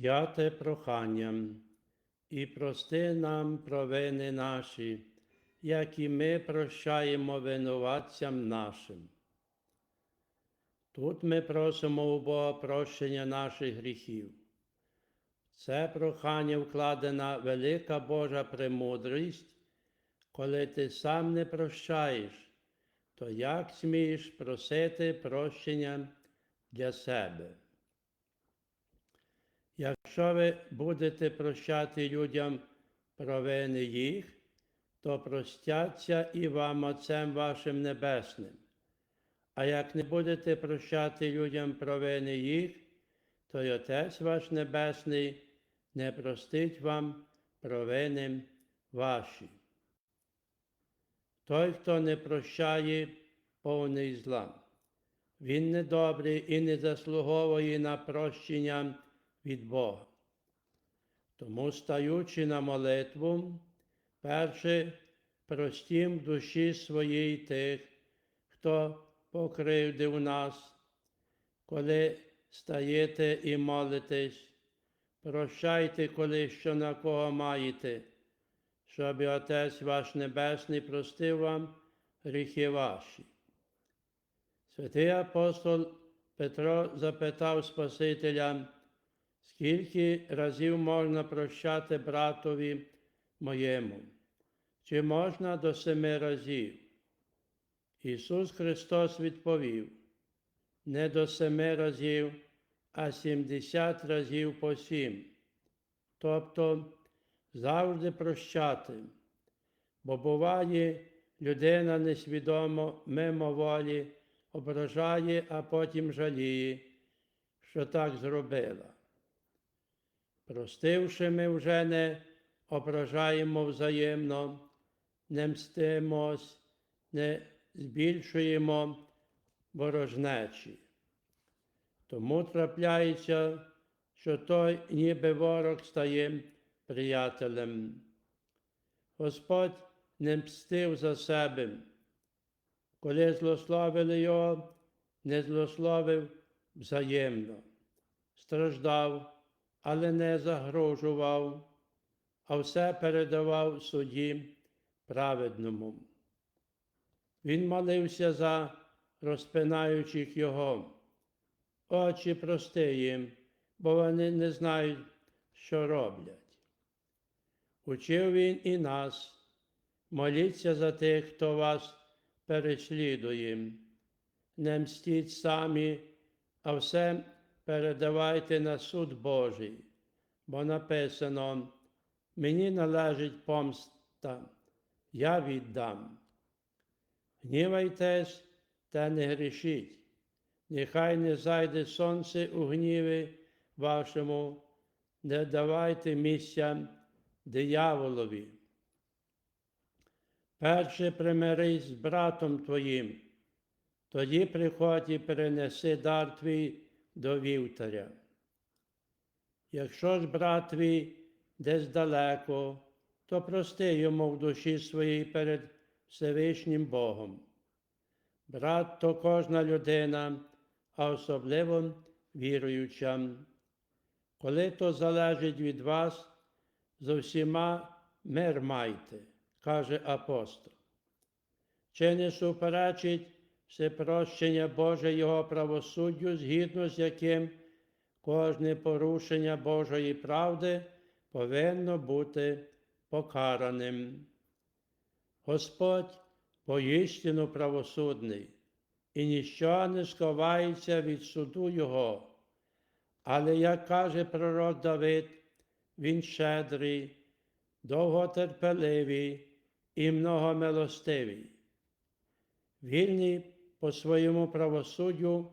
П'яте прохання. І прости нам провини наші, як і ми прощаємо винуватцям нашим. Тут ми просимо у Бога прощення наших гріхів. Це прохання вкладена велика Божа премудрість, коли ти сам не прощаєш, то як смієш просити прощення для себе? Якщо ви будете прощати людям провини їх, то простяться і вам Отцем вашим Небесним. А як не будете прощати людям провини їх, то й Отець ваш Небесний не простить вам провини ваші. Той, хто не прощає, повний зла. Він недобрий і не заслуговує на прощення від Бога. Тому, стаючи на молитву, перше простім душі своїй тих, хто покривдив нас, коли стаєте і молитесь, прощайте, коли що на кого маєте, щоб Отець ваш Небесний простив вам гріхи ваші. Святий апостол Петро запитав Спасителя, скільки разів можна прощати братові моєму, чи можна до семи разів? Ісус Христос відповів, не до семи разів, а сімдесят разів по сім, тобто завжди прощати, бо буває, людина несвідомо мимоволі ображає, а потім жаліє, що так зробила. Простивши, ми вже не ображаємо взаємно, не мстимось, не збільшуємо ворожнечі. Тому трапляється, що той ніби ворог стає приятелем. Господь не мстив за себе, коли злословили його, не злословив взаємно, страждав, але не загрожував, а все передавав суді праведному. Він молився за розпинаючих його. Очі прости їм, бо вони не знають, що роблять. Учив він і нас, моліться за тих, хто вас переслідує. Не мстіть самі, а все передавайте на суд Божий, бо написано, мені належить помста, я віддам. Гнівайтесь та не грішіть, нехай не зайде сонце у гніві вашому, не давайте місця дияволові. Перше примирись з братом твоїм, тоді приходь і перенеси дар твій до вівтаря. Якщо ж брат твій десь далеко, то прости йому в душі своїй перед Всевишнім Богом. Брат то кожна людина, а особливо віруюча. Коли то залежить від вас, з усіма мир майте, каже апостол. Чи не суперечить всепрощення Боже Його правосуддю, згідно з яким кожне порушення Божої правди повинно бути покараним. Господь поістину правосудний, і ніщо не сховається від суду Його. Але, як каже пророк Давид, він щедрий, довготерпеливий і многомилостивий, вільний по своєму правосуддю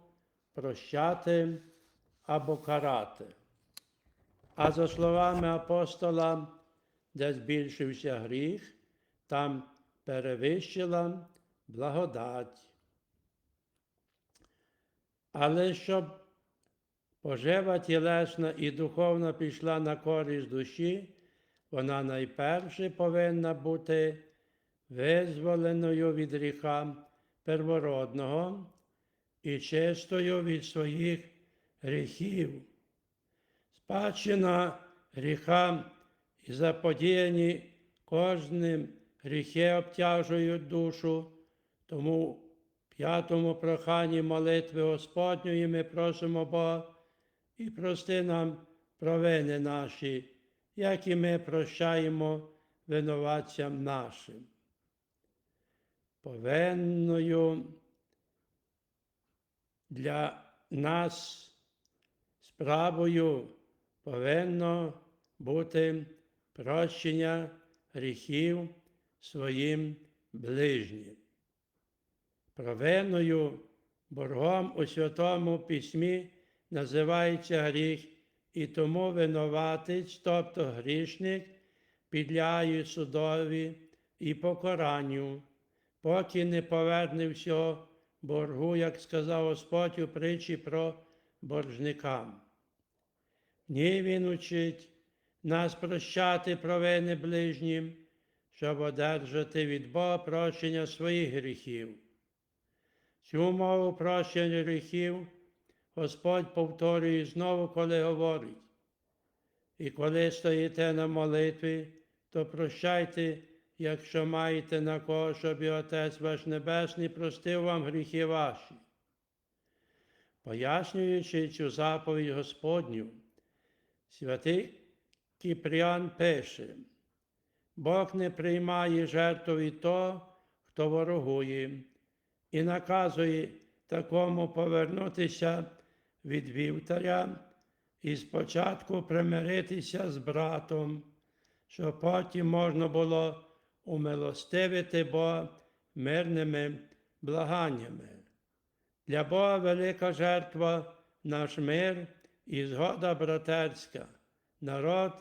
прощати або карати. А за словами апостола, де збільшився гріх, там перевищила благодать. Але щоб пожива тілесна і духовна пішла на користь душі, вона найперше повинна бути визволеною від гріха первородного і чистою від своїх гріхів. спадщина гріха і заподіяні кожним гріхи обтяжують душу, тому в п'ятому проханні молитви Господньої ми просимо Бога і прости нам провини наші, як і ми прощаємо винуватцям нашим. Повинною для нас справою повинно бути прощення гріхів своїм ближнім. Провинною боргом у Святому Письмі називається гріх, і тому винуватець, тобто грішник, підлягає судові і покаранню, поки не поверне всього боргу, як сказав Господь у притчі про боржника. Ні, він учить нас прощати провини ближнім, щоб одержати від Бога прощення своїх гріхів. Цю мову прощення гріхів Господь повторює знову, коли говорить. І коли стоїте на молитві, то прощайте, якщо маєте на кого, щоб і Отець ваш Небесний простив вам гріхи ваші. Пояснюючи цю заповідь Господню, святий Кіпріан пише, Бог не приймає жертву від того, хто ворогує, і наказує такому повернутися від вівтаря і спочатку примиритися з братом, щоб потім можна було умилостивити Бога мирними благаннями. Для Бога велика жертва наш мир і згода братерська, народ,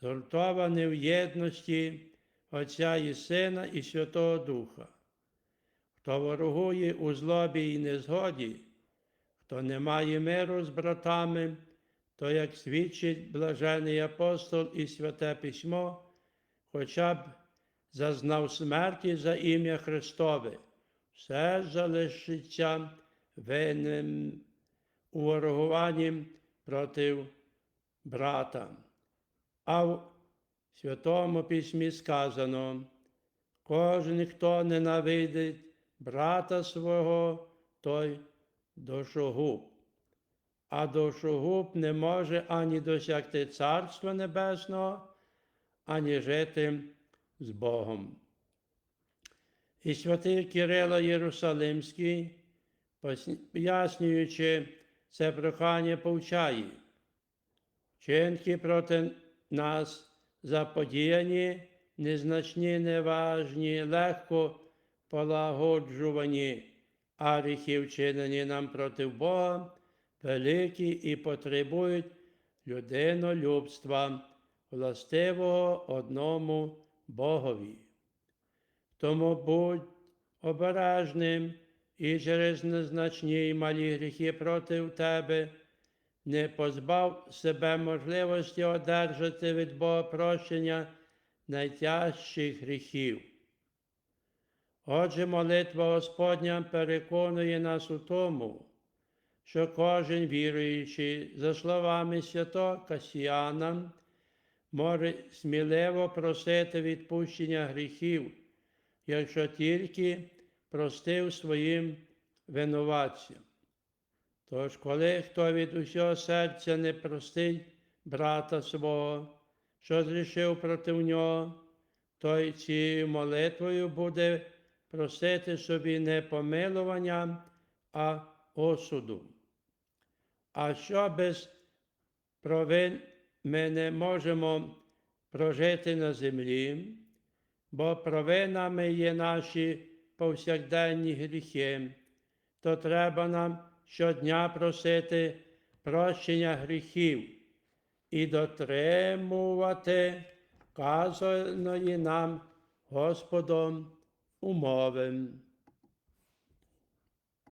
згуртований в єдності Отця і Сина і Святого Духа. Хто ворогує у злобі і незгоді, хто не має миру з братами, то, як свідчить блажений апостол і святе письмо, хоча б зазнав смерті за ім'я Христове, все залишиться винним у ворогуванні проти брата. А в Святому Письмі сказано, кожен, хто ненавидить брата свого, той душогуб. А душогуб не може ані досягти Царства Небесного, ані жити з Богом. І святий Кирило Єрусалимський, пояснюючи це прохання, повчає, вчинки проти нас заподіяні, незначні, неважні, легко полагоджувані, а гріхи вчинені нам проти Бога, великі і потребують людинолюбства, властивого одному Богові. Тому будь обережним і через незначні й малі гріхи проти тебе, не позбав себе можливості одержати від Бога прощення найтяжчих гріхів. Отже, молитва Господня переконує нас у тому, що кожен віруючий, за словами святого Касіяна, може сміливо просити відпущення гріхів, якщо тільки простив своїм винуватцям. Тож, коли хто від усього серця не простить брата свого, що зрішив проти нього, той цією молитвою буде просити собі не помилування, а осуду. А що без провин ми не можемо прожити на землі, бо провинами є наші повсякденні гріхи, то треба нам щодня просити прощення гріхів і дотримувати вказаної нам Господом умови.